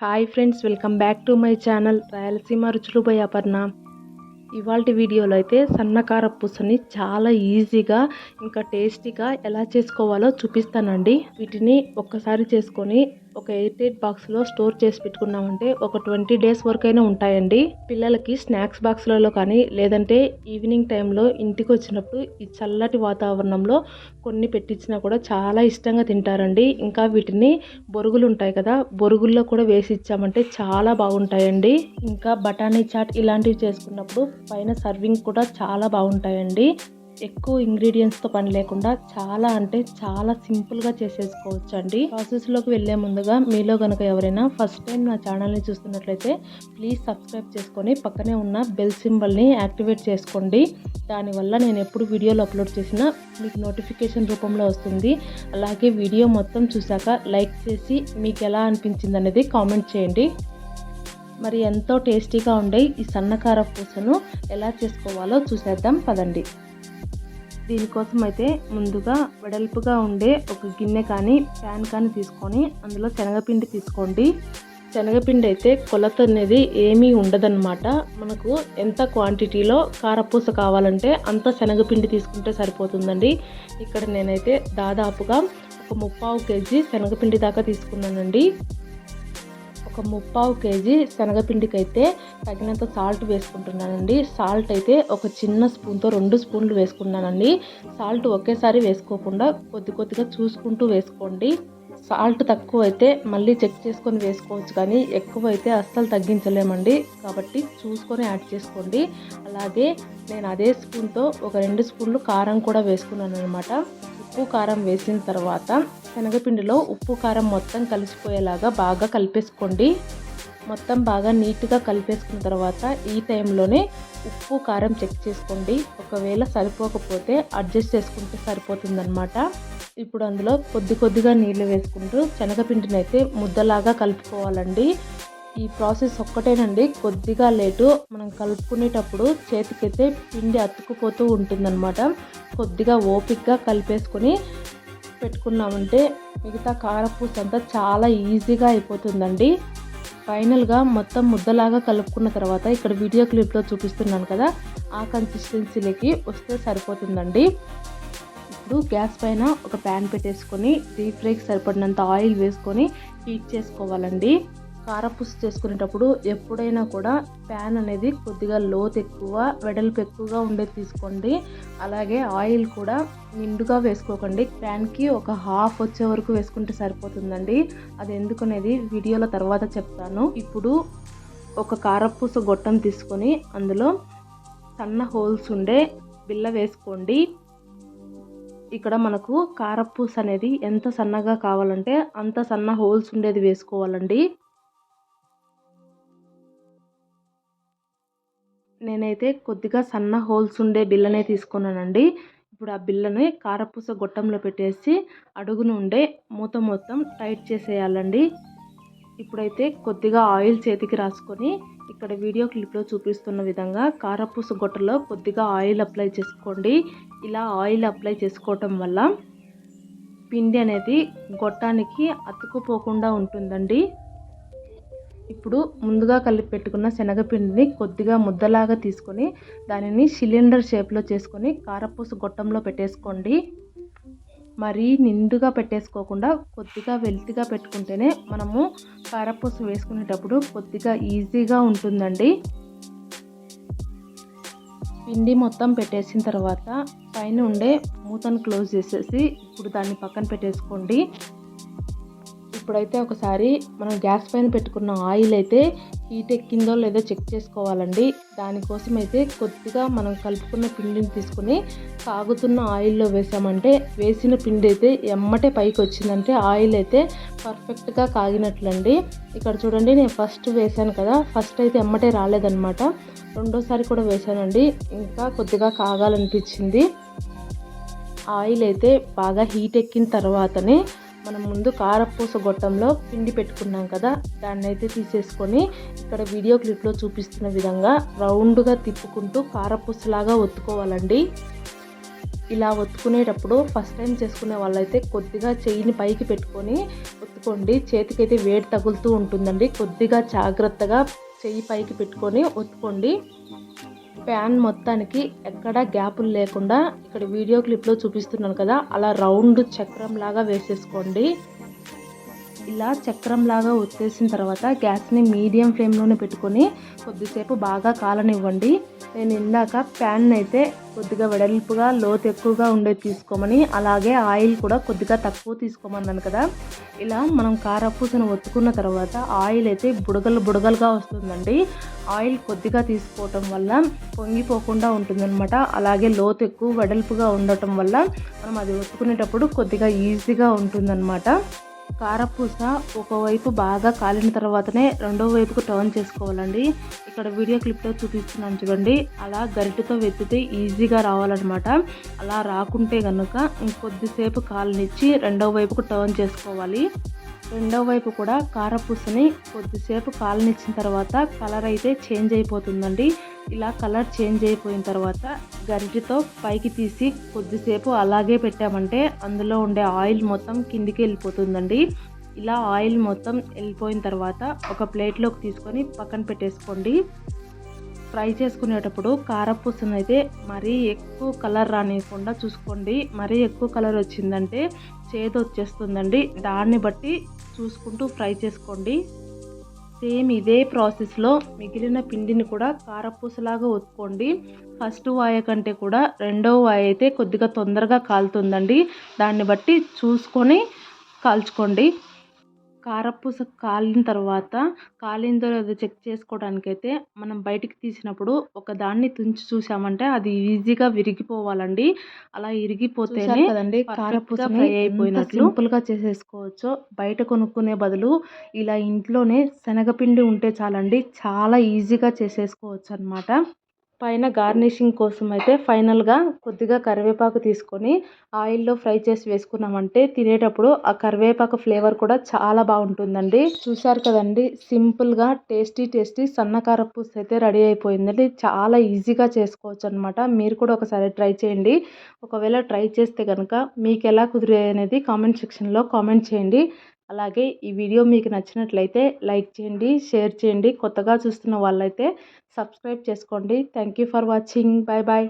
Hi friends welcome back to my channel Rayalaseema రుచులు by Aparna ఇవాళ వీడియోలో అయితే సన్నకార పూసని చాలా ఈజీగా ఇంకా టేస్టీగా ఎలా చేసుకోవాలో చూపిస్తానండి. వీటిని ఒక్కసారి చేసుకొని ఒక ఎయిట్ ఎయిట్ బాక్స్లో స్టోర్ చేసి పెట్టుకున్నామంటే ఒక ట్వంటీ డేస్ వరకైనా ఉంటాయండి. పిల్లలకి స్నాక్స్ బాక్స్లలో కానీ లేదంటే ఈవినింగ్ టైంలో ఇంటికి వచ్చినప్పుడు ఈ చల్లటి వాతావరణంలో కొన్ని పెట్టించినా కూడా చాలా ఇష్టంగా తింటారండి. ఇంకా వీటిని బొరుగులు ఉంటాయి కదా బొరుగుల్లో కూడా వేసి ఇచ్చామంటే చాలా బాగుంటాయండి. ఇంకా బఠానీ చాట్ ఇలాంటివి చేసుకున్నప్పుడు పైన సర్వింగ్ కూడా చాలా బాగుంటాయండి. ఎక్కువ ఇంగ్రీడియంట్స్తో పని లేకుండా చాలా అంటే చాలా సింపుల్గా చేసేసుకోవచ్చు అండి ప్రాసెస్లోకి వెళ్ళే ముందుగా మీలో కనుక ఎవరైనా ఫస్ట్ టైం నా ఛానల్ని చూస్తున్నట్లయితే ప్లీజ్ సబ్స్క్రైబ్ చేసుకొని పక్కనే ఉన్న బెల్ సింబల్ని యాక్టివేట్ చేసుకోండి. దానివల్ల నేను ఎప్పుడు వీడియోలు అప్లోడ్ చేసినా మీకు నోటిఫికేషన్ రూపంలో వస్తుంది. అలాగే వీడియో మొత్తం చూశాక లైక్ చేసి మీకు ఎలా అనిపించింది అనేది కామెంట్ చేయండి. మరి ఎంతో టేస్టీగా ఉండే ఈ సన్నకార పూసను ఎలా చేసుకోవాలో చూసేద్దాం పదండి. దీనికోసం అయితే ముందుగా వెడల్పుగా ఉండే ఒక గిన్నె కానీ ప్యాన్ కానీ తీసుకొని అందులో శనగపిండి తీసుకోండి. శనగపిండి అయితే కొలత అనేది ఏమీ ఉండదన్నమాట. మనకు ఎంత క్వాంటిటీలో కారపూస కావాలంటే అంత శనగపిండి తీసుకుంటే సరిపోతుందండి. ఇక్కడ నేనైతే దాదాపుగా ఒక ముప్పావు కేజీ శనగపిండి దాకా తీసుకున్నానండి. ఒక ముప్పావు కేజీ శనగపిండికి అయితే తగినంత సాల్ట్ వేసుకుంటున్నానండి. సాల్ట్ అయితే ఒక చిన్న స్పూన్తో రెండు స్పూన్లు వేసుకున్నానండి. సాల్ట్ ఒకేసారి వేసుకోకుండా కొద్ది కొద్దిగా చూసుకుంటూ వేసుకోండి. సాల్ట్ తక్కువ అయితే మళ్ళీ చెక్ చేసుకొని వేసుకోవచ్చు కానీ ఎక్కువ అయితే అస్సలు తగ్గించలేమండి. కాబట్టి చూసుకొని యాడ్ చేసుకోండి. అలాగే నేను అదే స్పూన్తో ఒక రెండు స్పూన్లు కారం కూడా వేసుకున్నాను అనమాట ఉప్పు కారం వేసిన తర్వాత శనగపిండిలో ఉప్పు కారం మొత్తం కలిసిపోయేలాగా బాగా కలిపేసుకోండి. మొత్తం బాగా నీట్గా కలిపేసుకున్న తర్వాత ఈ టైంలోనే ఉప్పు కారం చెక్ చేసుకోండి. ఒకవేళ సరిపోకపోతే అడ్జస్ట్ చేసుకుంటే సరిపోతుందన్నమాట. ఇప్పుడు అందులో కొద్ది కొద్దిగా నీళ్ళు వేసుకుంటూ శనగపిండిని అయితే ముద్దలాగా కలుపుకోవాలండి. ఈ ప్రాసెస్ ఒక్కటేనండి. కొద్దిగా లేటు మనం కలుపుకునేటప్పుడు చేతికైతే పిండి అతుక్కుపోతూ ఉంటుందన్నమాట. కొద్దిగా ఓపిక్గా కలిపేసుకొని పెట్టుకున్నామంటే మిగతా కారపూస అంతా చాలా ఈజీగా అయిపోతుందండి. ఫైనల్గా మొత్తం ముద్దలాగా కలుపుకున్న తర్వాత ఇక్కడ వీడియో క్లిప్లో చూపిస్తున్నాను కదా ఆ కన్సిస్టెన్సీలకి వస్తే సరిపోతుందండి. ఇప్పుడు గ్యాస్ పైన ఒక ప్యాన్ పెట్టేసుకొని డీప్ ఫ్రైకి సరిపడినంత ఆయిల్ వేసుకొని హీట్ చేసుకోవాలండి. కారపూస చేసుకునేటప్పుడు ఎప్పుడైనా కూడా ప్యాన్ అనేది కొద్దిగా లోతు ఎక్కువ వెడల్పు ఎక్కువగా ఉండేది తీసుకోండి. అలాగే ఆయిల్ కూడా నిండుగా వేసుకోకండి. ప్యాన్కి ఒక హాఫ్ వచ్చే వరకు వేసుకుంటే సరిపోతుందండి. అది ఎందుకనేది వీడియోల తర్వాత చెప్తాను. ఇప్పుడు ఒక కారపూస గొట్టం తీసుకొని అందులో సన్న హోల్స్ ఉండే బిల్ల వేసుకోండి. ఇక్కడ మనకు కారపూస అనేది ఎంత సన్నగా కావాలంటే అంత సన్న హోల్స్ ఉండేది వేసుకోవాలండి. నేనైతే కొద్దిగా సన్న హోల్స్ ఉండే బిల్లనే తీసుకున్నానండి. ఇప్పుడు ఆ బిల్లని కారపూస గొట్టంలో పెట్టేసి అడుగును ఉండే మూత మొత్తం టైట్ చేసేయాలండి. ఇప్పుడైతే కొద్దిగా ఆయిల్ చేతికి రాసుకొని ఇక్కడ వీడియో క్లిప్లో చూపిస్తున్న విధంగా కారపూస గొట్టలో కొద్దిగా ఆయిల్ అప్లై చేసుకోండి. ఇలా ఆయిల్ అప్లై చేసుకోవటం వల్ల పిండి అనేది గొట్టానికి అతుకుపోకుండా ఉంటుందండి. ఇప్పుడు ముందుగా కలిపి పెట్టుకున్న శనగపిండిని కొద్దిగా ముద్దలాగా తీసుకొని దానిని సిలిండర్ షేప్లో చేసుకొని కారపూస గొట్టంలో పెట్టేసుకోండి. మరీ నిండుగా పెట్టేసుకోకుండా కొద్దిగా వెల్తిగా పెట్టుకుంటేనే మనము కారపూస వేసుకునేటప్పుడు కొద్దిగా ఈజీగా ఉంటుందండి. పిండి మొత్తం పెట్టేసిన తర్వాత పైన ఉండే మూతను క్లోజ్ చేసేసి ఇప్పుడు దాన్ని పక్కన పెట్టేసుకోండి. ఇప్పుడైతే ఒకసారి మనం గ్యాస్ పైన పెట్టుకున్న ఆయిల్ అయితే హీట్ ఎక్కిందో లేదో చెక్ చేసుకోవాలండి. దానికోసం అయితే కొద్దిగా మనం కలుపుకున్న పిండిని తీసుకుని కాగుతున్న ఆయిల్లో వేసామంటే వేసిన పిండి అయితే ఎమ్మటే పైకి వచ్చిందంటే ఆయిల్ అయితే పర్ఫెక్ట్గా కాగినట్లండి. ఇక్కడ చూడండి నేను ఫస్ట్ వేసాను కదా ఫస్ట్ అయితే ఎమ్మటే రాలేదనమాట రెండోసారి కూడా వేసానండి ఇంకా కొద్దిగా కాగాలనిపించింది. ఆయిల్ అయితే బాగా హీట్ ఎక్కిన తర్వాతనే మనం ముందు కారపూస గొట్టంలో పిండి పెట్టుకున్నాం కదా దాన్ని అయితే తీసేసుకొని ఇక్కడ వీడియో క్లిప్లో చూపిస్తున్న విధంగా రౌండ్గా తిప్పుకుంటూ కారపూసలాగా ఒత్తుకోవాలండి. ఇలా ఒత్తుకునేటప్పుడు ఫస్ట్ టైం చేసుకునే వాళ్ళైతే కొద్దిగా చెయ్యిని పైకి పెట్టుకొని ఒత్తుకోండి. చేతికైతే వేడి తగులుతూ ఉంటుందండి. కొద్దిగా జాగ్రత్తగా చెయ్యి పైకి పెట్టుకొని ఒత్తుకోండి. ప్యాన్ మొత్తానికి ఎక్కడ గ్యాపులు లేకుండా ఇక్కడ వీడియో క్లిప్లో చూపిస్తున్నాను కదా అలా రౌండ్ చక్రం లాగా వేసేసుకోండి. ఇలా చక్రం లాగా వచ్చేసిన తర్వాత గ్యాస్ని మీడియం ఫ్లేమ్లోనే పెట్టుకొని కొద్దిసేపు బాగా కాలనివ్వండి. నేను ఇందాక ప్యాన్ అయితే కొద్దిగా వెడల్పుగా లోతు ఎక్కువగా ఉండేది తీసుకోమని అలాగే ఆయిల్ కూడా కొద్దిగా తక్కువ తీసుకోమన్నాను కదా. ఇలా మనం కారపూసను ఒత్తుకున్న తర్వాత ఆయిల్ అయితే బుడగలు బుడగలుగా వస్తుందండి. ఆయిల్ కొద్దిగా తీసుకోవటం వల్ల పొంగిపోకుండా ఉంటుందన్నమాట. అలాగే లోతు ఎక్కువ వెడల్పుగా ఉండటం వల్ల మనం అది ఒత్తుకునేటప్పుడు కొద్దిగా ఈజీగా ఉంటుందన్నమాట. కారపూస ఒకవైపు బాగా కాలిన తర్వాతనే రెండో వైపుకు టర్న్ చేసుకోవాలండి. ఇక్కడ వీడియో క్లిప్లో చూపిస్తున్నాను చూడండి. అలా గరిటెతో వెతితే ఈజీగా రావాలన్నమాట. అలా రాకుంటే కనుక ఇంకొద్దిసేపు కాలనిచ్చి రెండో వైపుకు టర్న్ చేసుకోవాలి. రెండో వైపు కూడా కారపూసని కొద్దిసేపు కాలనిచ్చిన తర్వాత కలర్ అయితే చేంజ్ అయిపోతుందండి. ఇలా కలర్ చేంజ్ అయిపోయిన తర్వాత గరిటెతో పైకి తీసి కొద్దిసేపు అలాగే పెట్టామంటే అందులో ఉండే ఆయిల్ మొత్తం కిందికి వెళ్ళిపోతుందండి. ఇలా ఆయిల్ మొత్తం వెళ్ళిపోయిన తర్వాత ఒక ప్లేట్లోకి తీసుకొని పక్కన పెట్టేసుకోండి. ఫ్రై చేసుకునేటప్పుడు కారపూసను అయితే మరీ ఎక్కువ కలర్ రానియకుండా చూసుకోండి. మరీ ఎక్కువ కలర్ వచ్చిందంటే చేదు వచ్చేస్తుందండి దాన్ని బట్టి చూసుకుంటూ ఫ్రై చేసుకోండి. సేమ్ ఇదే ప్రాసెస్లో మిగిలిన పిండిని కూడా కారపూసలాగా ఒత్తుకోండి. ఫస్ట్ వాయ కంటే కూడా రెండవ వాయ అయితే కొద్దిగా తొందరగా కాలుతుందండి. దాన్ని బట్టి చూసుకొని కాల్చుకోండి. కారపూస కాలిన తర్వాత కాలిందో లేదో చెక్ చేసుకోవడానికైతే మనం బయటికి తీసినప్పుడు ఒక దాన్ని తుంచి చూసామంటే అది ఈజీగా విరిగిపోవాలండి. అలా ఇరిగిపోతేనే కదండి కారపూస ఫ్రై అయిపోయినట్లు. సింపుల్గా చేసేసుకోవచ్చు. బయట కొనుక్కునే బదులు ఇలా ఇంట్లోనే శనగపిండి ఉంటే చాలండి చాలా ఈజీగా చేసేసుకోవచ్చు అనమాట పైన గార్నిషింగ్ కోసం అయితే ఫైనల్గా కొద్దిగా కరివేపాకు తీసుకొని ఆయిల్లో ఫ్రై చేసి వేసుకున్నామంటే తినేటప్పుడు ఆ కరివేపాకు ఫ్లేవర్ కూడా చాలా బాగుంటుందండి. చూశారు కదండి సింపుల్గా టేస్టీ టేస్టీ సన్నకార పూస అయితే రెడీ అయిపోయిందండి. చాలా ఈజీగా చేసుకోవచ్చు అనమాట మీరు కూడా ఒకసారి ట్రై చేయండి. ఒకవేళ ట్రై చేస్తే కనుక మీకు ఎలా కుదిరాయి అనేది కామెంట్ సెక్షన్లో కామెంట్ చేయండి. అలాగే ఈ వీడియో మీకు నచ్చినట్లయితే లైక్ చేయండి షేర్ చేయండి. కొత్తగా చూస్తున్న వాళ్ళైతే సబ్స్క్రైబ్ చేసుకోండి. Thank you for watching. Bye bye